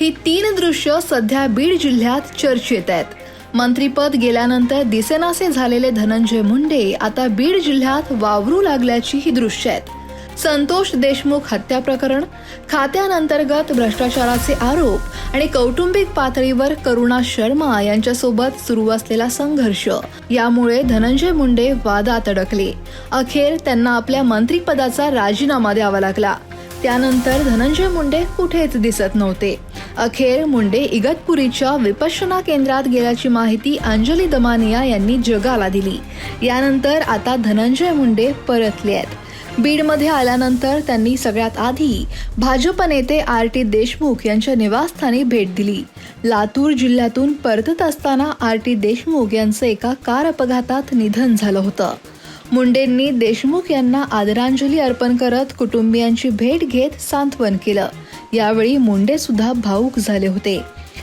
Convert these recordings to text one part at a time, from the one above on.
ही तीन दृश्य सध्या बीड जिल्ह्यात चर्चेत आहेत. मंत्रीपद गेल्यानंतर दिसेनासे झालेले धनंजय मुंडे आता बीड जिल्ह्यात वावरू लागल्याची ही दृश्य आहेत. संतोष देशमुख हत्या प्रकरण खात्यानंतर्गत भ्रष्टाचाराचे आरोप आणि कौटुंबिक पातळीवर करुणा शर्मा यांच्यासोबत सुरू असलेला संघर्ष यामुळे धनंजय मुंडे वादात अडकले. अखेर त्यांना आपल्या मंत्रिपदाचा राजीनामा द्यावा लागला. त्यानंतर धनंजय मुंडे कुठेच दिसत नव्हते. अखेर मुंडे इगतपुरीच्या विपश्यना केंद्रात गेल्याची माहिती अंजली दमानिया यांनी जगाला दिली. यानंतर आता धनंजय मुंडे परतले आहेत. बीडमध्ये आल्यानंतर त्यांनी सगळ्यात आधी भाजप नेते आर टी देशमुख यांच्या निवासस्थानी भेट दिली. लातूर जिल्ह्यातून परतत असताना आर टी देशमुख यांचं एका कार अपघातात निधन झालं होतं. मुंडेंनी देशमुख यांना आदरांजली अर्पण करत कुटुंबियांची भेट घेत सांत्वन केलं. यावेळी मुंडे सुद्धा भाऊक झाले होते.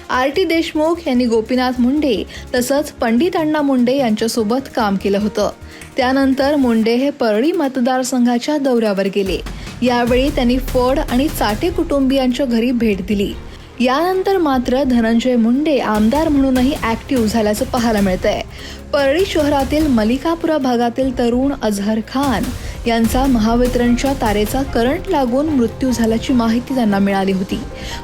आर टी देशमुख यांनी गोपीनाथ मुंडे तसंच पंडित अण्णा मुंडे यांच्यासोबत काम केलं होतं. त्यानंतर मुंडे हे परळी मतदारसंघाच्या दौऱ्यावर गेले. यावेळी त्यांनी फड आणि चाटे कुटुंबियांच्या घरी भेट दिली. यानंतर मात्र धनंजय मुंडे आमदार म्हणूनही ऍक्टिव्ह झाल्याचं पाहायला मिळतंय. परळी शहरातील मलिकापुरा भागातील तरुण अझहर खान यांचा महावितरणच्या तारेचा करंट लागून मृत्यू झाल्याची माहिती त्यांना मिळाली होती.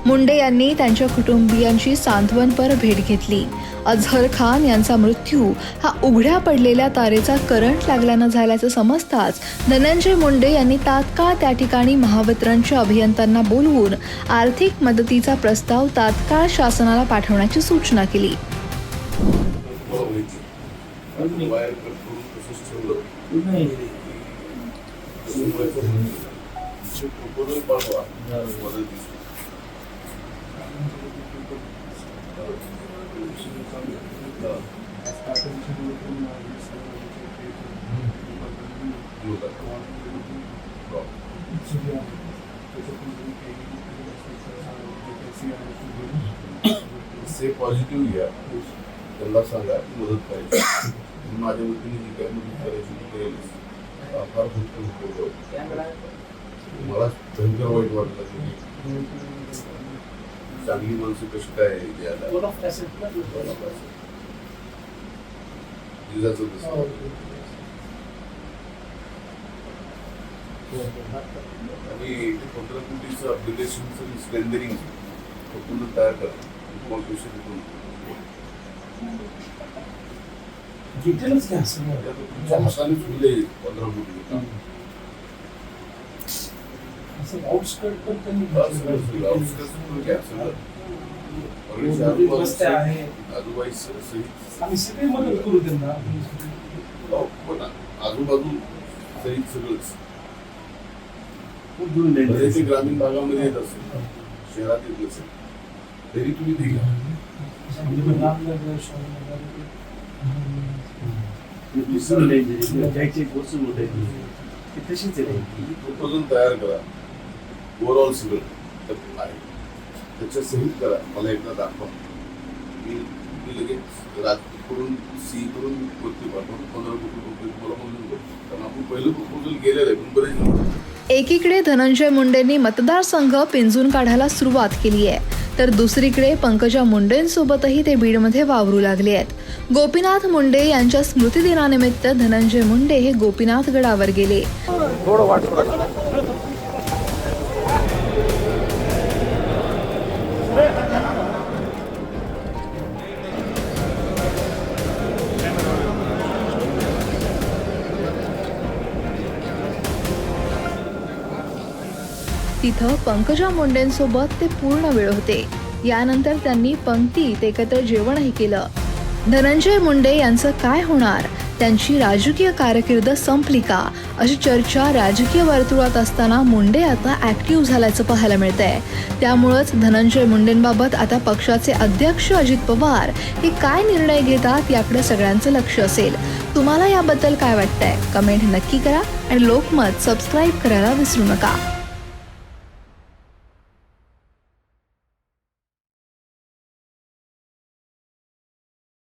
मुंडे यांनी त्यांच्या कुटुंबियांची सांत्वनपर भेट घेतली. अझहर खान यांचा मृत्यू हा उघड्या पडलेल्या तारेचा करंट लागल्यानं झाल्याचं समजताच धनंजय मुंडे यांनी तात्काळ त्या ठिकाणी महावितरणच्या अभियंत्यांना बोलवून आर्थिक मदतीचा प्रस्ताव तात्काळ शासनाला पाठवण्याची सूचना केली. वायर कट करून तसंच से पॉझिटिव्ह घ्या त्यांना सांगा मदत करायची. माझ्या वतीने जी काय मदत करायची ती करेल फार भूतपूर मला भयंकर वाईट वाटलं की चांगली माणसं कशी काय जिजाचं तसं. आणि पंधरा कोटीचं अप्लिकेशनचं स्ट्रेंथनिंग पूर्ण तयार करा. देतो डिटेल्स घ्या सगळं. असं आउटस्कर्ट पण त्यांनी सहित आम्ही सगळी मदत करू त्यांना. हो, आजूबाजू सहित सगळंच. ते ग्रामीण भागामध्ये येत असेल शहरात येत नसेल. तरी तुम्ही प्रपोजल तयार करा ओव्हरऑल सगळं आहे त्याच्या सहित करा मला एकदा दाखवा मी मी लगेच सी पाठवून पंधरा कोटी रुपये कारण आपण पहिलं प्रपोजल गेलेलं आहे पण बरेच एकीकडे धनंजय मुंडेंनी मतदारसंघ पिंजून काढायला सुरुवात केली आहे. तर दुसरीकडे पंकजा मुंडेंसोबतही ते बीडमध्ये वावरू लागले आहेत. गोपीनाथ मुंडे यांच्या स्मृतिदिनानिमित्त धनंजय मुंडे हे गोपीनाथ गडावर गेले तिथं पंकजा मुंडेंसोबत ते पूर्ण वेळ होते. यानंतर त्यांनी पंक्तीत एकत्र जेवणही केलं. धनंजय मुंडे यांचं काय होणार? त्यांची राजकीय कारकीर्द संपली का? अशी चर्चा राजकीय वर्तुळात असताना मुंडे आता ऍक्टिव्ह झाल्याचं पाहायला मिळतंय. त्यामुळंच धनंजय मुंडेंबाबत आता पक्षाचे अध्यक्ष अजित पवार हे काय निर्णय घेतात याकडे सगळ्यांचं लक्ष असेल. तुम्हाला याबद्दल काय वाटतंय? कमेंट नक्की करा आणि लोकमत सबस्क्राईब करायला विसरू नका.